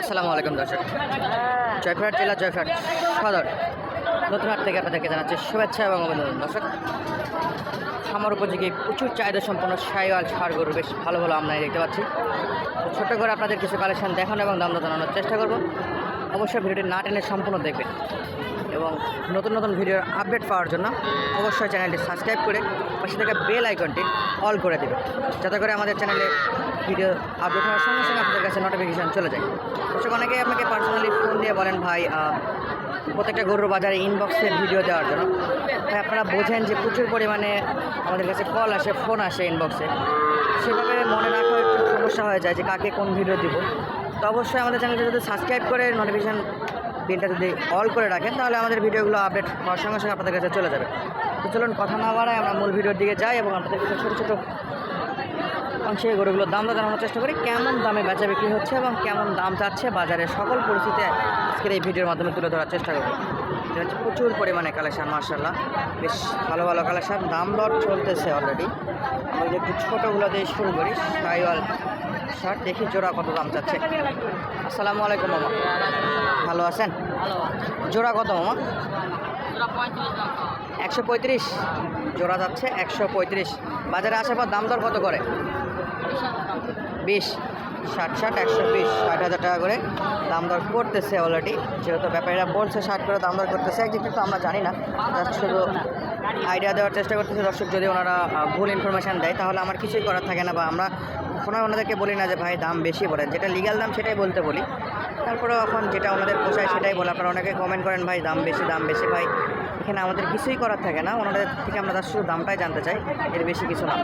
আসসালামু আলাইকুম দর্শক। জয়পুরহাট জেলা জয়পুরহাট সদর। নতুন হাট থেকে আপনাদেরকে জানাচ্ছি শুভেচ্ছা এবং অভিনন্দন দর্শক। খামার উপযোগী প্রচুর চাহিদা সম্পন্ন সাইওয়াল সার গরু, বেশ ভালো ভালো আমদানি দেখতে পাচ্ছি। তো ছোট্ট করে আপনাদের কিছু কালেকশন দেখানো এবং দাম জানানোর চেষ্টা করব। অবশ্যই ভিডিওটি না টেনে সম্পূর্ণ দেখবেন এবং নতুন নতুন ভিডিওর আপডেট পাওয়ার জন্য অবশ্যই চ্যানেলটি সাবস্ক্রাইব করে পাশে থেকে বেল আইকনটি অল করে দেবে যাতে করে আমাদের চ্যানেলে ভিডিও আপডেট হওয়ার সঙ্গে সঙ্গে আপনাদের কাছে নোটিফিকেশান চলে যায়। দর্শক, অনেকেই আপনাকে পার্সোনালি ফোন দিয়ে বলেন, ভাই প্রত্যেকটা গরুর বাজারে ইনবক্সে ভিডিও দেওয়ার জন্য। তাই আপনারা বোঝেন যে প্রচুর পরিমাণে আমাদের কাছে কল আসে ফোন আসে ইনবক্সে সেভাবে মনে রাখা একটু সমস্যা হয়ে যায় যে কাকে কোন ভিডিও দিব। তো অবশ্যই আমাদের চ্যানেলটা যদি সাবস্ক্রাইব করে নোটিফিকেশান বিলটা যদি অল করে রাখেন, তাহলে আমাদের ভিডিওগুলো আপডেট হওয়ার সঙ্গে সঙ্গে আপনাদের কাছে চলে যাবে। তো চলুন, কথা না বাড়ায় আমরা মূল ভিডিওর দিকে যাই এবং আপনাদের কাছে ছোটো ছোটো অংশে গরুগুলোর দাম জানানোর চেষ্টা করি, কেমন দামে বেচা বিক্রি হচ্ছে এবং কেমন দাম চাচ্ছে বাজারের সকল পরিস্থিতি আজকের এই ভিডিওর মাধ্যমে তুলে ধরার চেষ্টা করব। এটা হচ্ছে প্রচুর পরিমাণে কালেকশান মার্শাল্লাহ বেশ ভালো ভালো কালেকশান দাম দর চলতেছে অলরেডি আমরা যদি একটু ছোটোগুলো দিয়ে শুরু করি, সাইওয়াল শার্ট, দেখি জোড়া কত দাম চাচ্ছে। আসসালামু আলাইকুম, মামা। ভালো আছেন? জোড়া কত, মামা? একশো পঁয়ত্রিশ। জোড়া যাচ্ছে একশো পঁয়ত্রিশ। বাজারে আসার পর দাম দর কত করে? বিশ, ষাট ষাট, একশো বিশ, ষাট হাজার টাকা করে দাম দর করতেছে অলরেডি যেহেতু ব্যাপারীরা বলছে ষাট করে দাম দর করতেছে, একদিক কিন্তু আমরা জানি না। শুধু আইডিয়া দেওয়ার চেষ্টা করতেছে। দর্শক, যদি ওনারা ভুল ইনফরমেশান দেয়, তাহলে আমার কিছুই করার থাকে না বা আমরা কোনো ওনাদেরকে বলি না যে, ভাই, দাম বেশি বলেন। যেটা লিগাল দাম সেটাই বলতে বলি। তারপরে এখন যেটা আমাদের পোষায় সেটাই বলে আপনারা অনেকে কমেন্ট করেন ভাই দাম বেশি দাম বেশি। ভাই এখানে আমাদের কিছুই করার থাকে না। ওনাদের থেকে আমরা তার শুধু দামটাই জানতে চাই এর বেশি কিছু না।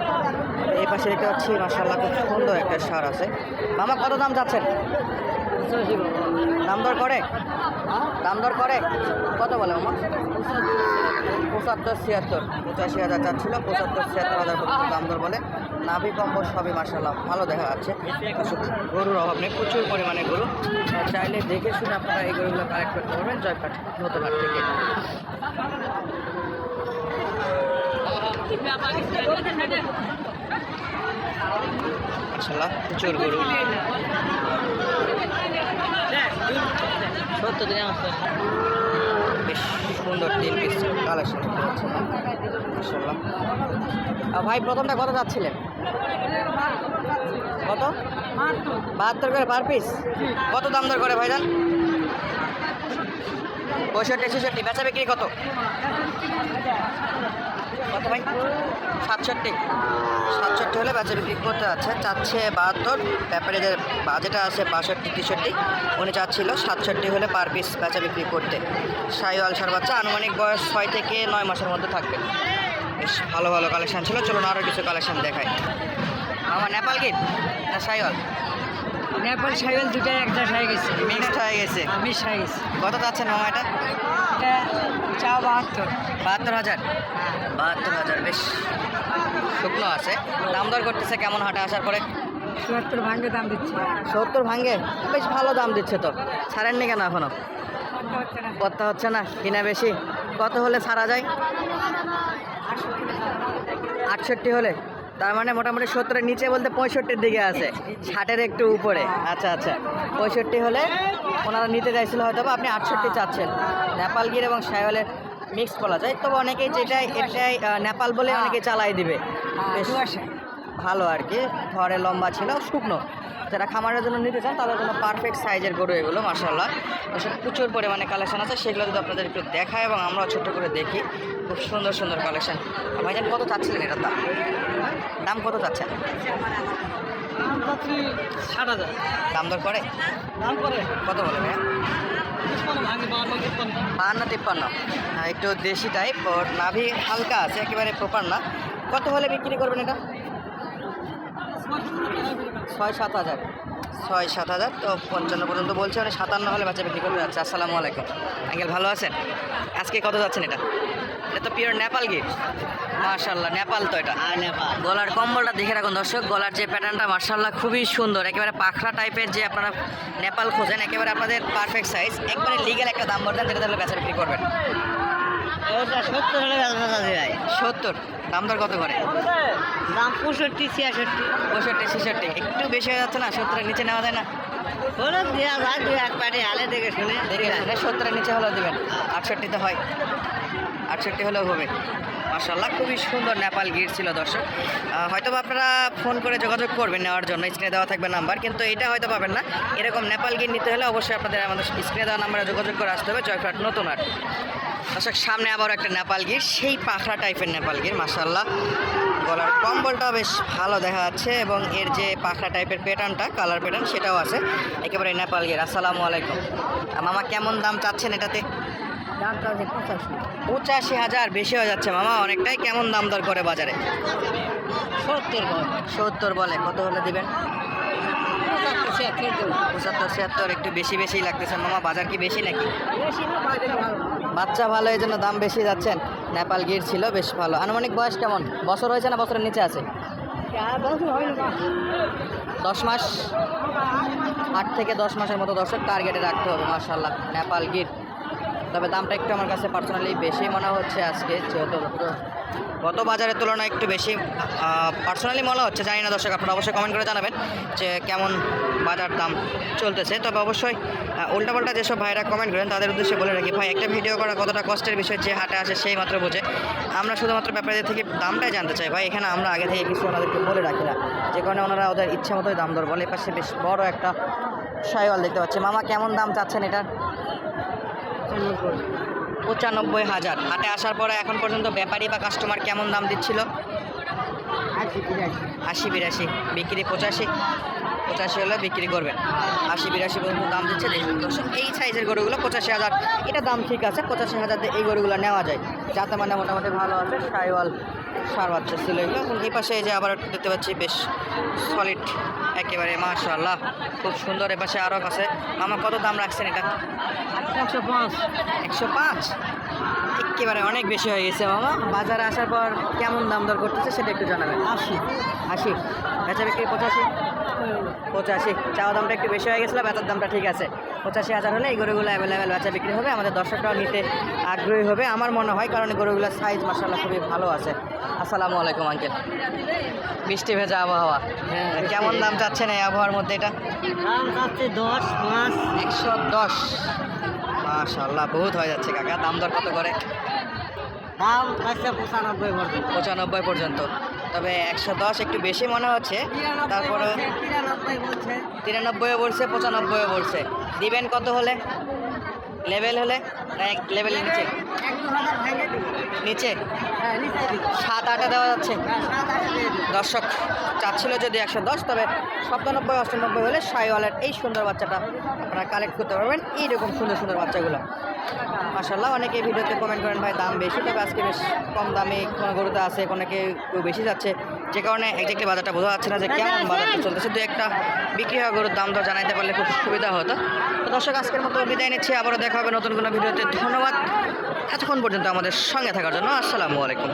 এই পাশে দেখতে পাচ্ছি মাসাল্লাহ খুব সুন্দর একটা সার আছে। মামা কত দাম যাচ্ছেন দাম দর করে? দাম দর করে? কত বলে মামা? পঁচাত্তর, ছিয়াত্তর, পঁচাশি হাজার চাচ্ছিল, পঁচাত্তর, ছিয়াত্তর হাজার পর্যন্ত দাম দর বলে। নাভি কম্বল সবই মার্শাল্লাহ ভালো দেখা যাচ্ছে। গরুর অভাব নেই, প্রচুর পরিমাণে গরু। চাইলে দেখে শুনে আপনারা এই গরুগুলো কালেক্ট করতে পারবেন জয়পাট নতুনহাট থেকে। প্রচুর গরু। সত্তর দিনে বেশ সুন্দর তিন পিস কালেকশন আর ভাই, প্রথমটা কত যাচ্ছিলেন কত? বাহাত্তর করে পার পিস কত দাম দর করে, ভাইজান? পঁয়ষট্টি, ছেষট্টি। বেচা বিক্রি কত? কত ভাই। সাতষট্টি। সাতষট্টি হলে বেচা বিক্রি করতে যাচ্ছে। চাচ্ছে বাহাত্তর। ব্যাপারে যে বাজেটা আছে বাষট্টি তেষট্টি উনি চাচ্ছিল সাতষট্টি হলে পার পিস বেচা বিক্রি করতে। সাই আলসার বাচ্চা আনুমানিক বয়স ছয় থেকে নয় মাসের মধ্যে থাকবে। বেশ ভালো ভালো কালেকশান ছিল। চলুন আরও কিছু কালেকশান দেখাই। আমার নেপাল কি? না সাইওয়াল? নেপাল সাইকেল দুটাই একটা হয়ে গেছে। মিক্সড হয়ে গেছে। আমি সাইজ কত চাচ্ছেন মামা এটা চা বাহাত্তর? বাহাত্তর হাজার? বাহাত্তর হাজার বেশ। শুকনো আছে। দাম দর করতেছে কেমন হাটে আসার পরে? চুয়াত্তর ভাঙ্গে দাম দিচ্ছে। সত্তর ভাঙ্গে? বেশ ভালো দাম দিচ্ছে তো। ছাড়েননি কেন এখনও? করতে হচ্ছে না। কিনা বেশি। কত হলে ছাড়া যায়? আটষট্টি হলে। তার মানে মোটামুটি সত্তরের নিচে বলতে পঁয়ষট্টির দিকে আছে। ষাটের একটু উপরে। আচ্ছা আচ্ছা। পঁয়ষট্টি হলে ওনারা নিতে চাইছিল হয়তো বা আপনি আটষট্টি চাচ্ছেন। নেপাল গির এবং সাইওয়ালের মিক্স বলা যায়। তবে অনেকেই যেটাই এটাই নেপাল বলে অনেকে চালাই দিবে। বেশ ভালো আর কি। ধরে লম্বা ছিল শুকনো। যারা খামারের জন্য নিতে চান তাদের জন্য পারফেক্ট সাইজের গরু এগুলো মাসাল্লাহ এসব প্রচুর পরিমাণে কালেকশন আছে। সেগুলো যদি আপনাদের একটু দেখায় এবং আমরাও ছোট্ট করে দেখি খুব সুন্দর সুন্দর কালেকশন ভাইজান কত চাচ্ছিলেন এটার দাম? দাম কত চাচ্ছেন? ষাট হাজার। দাম দর করে? দাম করে। কত বলে ভাইয়া? বাহান্ন তিপ্পান্ন। হ্যাঁ, একটু দেশি টাইপ ওর নাভি হালকা আছে একেবারে প্রপার না। কত হলে বিক্রি করবেন এটা? ছয় সাত হাজার ছয় সাত হাজার। তো পঞ্চান্ন পর্যন্ত বলছে মানে সাতান্ন হলে বাচ্চা বিক্রি করতে যাচ্ছে। আসসালামু আলাইকুম। আঙ্কেল ভালো আছেন? আজকে কত যাচ্ছেন এটা? এটা তো পিওর নেপাল গিট মার্শাল্লাহ নেপাল তো এটা। নেপাল। গলার কম্বলটা দেখে রাখুন দর্শক গলার যে প্যাটার্নটা মার্শাল্লাহ খুবই সুন্দর। একেবারে পাখরা টাইপের যে আপনারা নেপাল খোঁজেন একেবারে আপনাদের পারফেক্ট সাইজ একবারে লিগেল একটা দাম বলতেন যেটা তাহলে বেচা বিক্রি করবেন। সত্তর হলে দাম দর কত করে? দাম পঁয়ষট্টি ছিয়াষট্টি। পঁয়ষট্টি ছেষট্টি একটু বেশি হয়ে যাচ্ছে না? সত্তরের নিচে নেওয়া যায় না? হলো দেওয়া যায় দু এক পাটি হালে দেখে শুনে। দেখে শুনে সত্তরের নিচে হলেও দেবেন। আটষট্টিতে হয়। আটষট্টি হলেও হবে। মার্শাল্লাহ খুবই সুন্দর নেপাল গির ছিল দর্শক। হয়তো আপনারা ফোন করে যোগাযোগ করবেন নেওয়ার জন্য, স্ক্রিনে দেওয়া থাকবে নাম্বার, কিন্তু এটা হয়তো পাবেন না। এরকম নেপাল গির নিতে হলে অবশ্যই আপনাদের আমাদের স্ক্রিনে দেওয়া নাম্বারে যোগাযোগ করে আসতে হবে জয়ফ্রাট নতুন হাট। দর্শক, সামনে আবার একটা নেপাল গির, সেই পাখরা টাইপের নেপাল গির মার্শাল্লাহ গলার কম্বলটা বেশ ভালো দেখা যাচ্ছে, এবং এর যে পাখরা টাইপের প্যাটার্নটা, কালার প্যাটার্ন, সেটাও আছে। একেবারে নেপাল গির, আসসালামু আলাইকুম। মামা, কেমন দাম চাচ্ছেন এটাতে? দামটা পঁচাশি। পঁচাশি হাজার বেশি হয়ে যাচ্ছে মামা অনেকটাই কেমন দাম দর করে বাজারে? সত্তর বল। সত্তর বলে কত হলে দিবেন? পঁচাত্তর ছিয়াত্তর একটু বেশি বেশি লাগতেছে মামা বাজার কি বেশি নাকি? বাচ্চা ভালো এই জন্য দাম বেশি যাচ্ছেন। নেপাল গির ছিল বেশ ভালো। আনুমানিক বয়স কেমন? বছর হয়েছে না বছরের নিচে আছে? দশ মাস? আট থেকে দশ মাসের মতো দর্শক টার্গেটে রাখতে হবে মার্শাল্লাহ নেপাল গির। তবে দামটা একটু আমার কাছে পার্সোনালি বেশি মনে হচ্ছে আজকে, যেহেতু গত বাজারের তুলনায় একটু বেশি পার্সোনালি মনে হচ্ছে, জানি না দর্শক, আপনারা অবশ্যই কমেন্ট করে জানাবেন যে কেমন বাজার দাম চলতেছে। তবে অবশ্যই উল্টাপাল্টা যেসব ভাইরা কমেন্ট করেন, তাদের উদ্দেশ্যে বলে রাখি, ভাই, একটা ভিডিও করা কতটা কষ্টের বিষয়, যে হাটে আসে সেই মাত্র বোঝে। আমরা শুধুমাত্র ব্যাপারীদের থেকে দামটাই জানতে চাই। ভাই, এখানে আমরা আগে থেকে কিছু ওনাদেরকে বলে রাখি না। যে কারণে ওনারা ওদের ইচ্ছা মতোই দাম দর বলে। পাশে বেশ বড় একটা সাইওয়াল দেখতে পাচ্ছি। মামা, কেমন দাম চাচ্ছেন এটা পঁচানব্বই হাজার। হাটে আসার পরে এখন পর্যন্ত ব্যাপারী বা কাস্টমার কেমন দাম দিচ্ছিল? আশি বিরাশি। বিক্রি পঁচাশি। পঁচাশি হলে বিক্রি করবেন। আশি বিরাশি পর্যন্ত দাম দিচ্ছে দেখুন দর্শক এই সাইজের গরুগুলো পঁচাশি হাজার। এটা দাম ঠিক আছে পঁচাশি হাজার দিয়ে এই গরুগুলো নেওয়া যায়। যাতে মানে মোটামুটি ভালো আছে সাইওয়াল সার বাচ্চা ছিল এগুলো। এই পাশে এই যে আবার দেখতে পাচ্ছি বেশ সলিড একেবারে মাশাল্লাহ খুব সুন্দর এপাশে পাশে আরও আছে। মামা কত দাম রাখছেন এটা? একশো পাঁচ। একশো পাঁচ? একেবারে অনেক বেশি হয়ে গেছে মামা। বাজারে আসার পর কেমন দাম দর করতেছে সেটা একটু জানাবেন। আশি। আশি। বেচা বিক্রি পঁচাশি? পঁচাশি। চাওয়া দামটা একটু বেশি হয়ে গেছিল বেতার দামটা ঠিক আছে। পঁচাশি হাজার হলে এই গরুগুলো অ্যাভেলেবেল বেচা বিক্রি হবে আমাদের দর্শকরাও নিতে আগ্রহী হবে। আমার মনে হয় কারণ গরুগুলোর সাইজ মাসাল্লাহ খুবই ভালো আছে। আসসালামু আলাইকুম আঙ্কেল বৃষ্টি ভেজা আবহাওয়া। হ্যাঁ, কেমন দাম চাচ্ছেন এই আবহাওয়ার মধ্যে এটা? দাম দশ পাঁচ। একশো দশ। মাশাল্লাহ বহুত হয়ে যাচ্ছে কাকা। দাম দর কত করে? দাম পঁচানব্বই পর্যন্ত। পঁচানব্বই পর্যন্ত। তবে একশো দশ একটু বেশি মনে হচ্ছে। তারপরে তিরানব্বই বলছে তিরানব্বইও বলছে পঁচানব্বইও বলছে দিবেন কত হলে? লেভেল হলে? এক লেভেলের নিচে। নিচে? সাত আটে দেওয়া যাচ্ছে। দর্শক চাচ্ছিল যদি একশো দশ, তবে সপ্তানব্বই, অষ্টানব্বই হলে সাইওয়ালের এই সুন্দর বাচ্চাটা আপনারা কালেক্ট করতে পারবেন। এইরকম সুন্দর সুন্দর বাচ্চাগুলো। মাসাল্লাহ অনেকে ভিডিওতে কমেন্ট করেন, ভাই, দাম বেশি, তবে আজকে বেশ কম দামে কোনো গরুতে আছে, কোনো কেউ বেশি যাচ্ছে। যে কারণে একজাক্টলি বাজারটা বোঝা যাচ্ছে না যে কেমন বাজারটা চলতেছে। দু একটা বিক্রি হওয়া গরুর দাম দর জানাইতে পারলে খুব সুবিধা হতো। তো দর্শক, আজকের মতো বিদায় নিচ্ছি। আবারও দেখা হবে নতুন কোনো ভিডিওতে। ধন্যবাদ। এতক্ষণ পর্যন্ত আমাদের সঙ্গে থাকার জন্য আসসালামু আলাইকুম।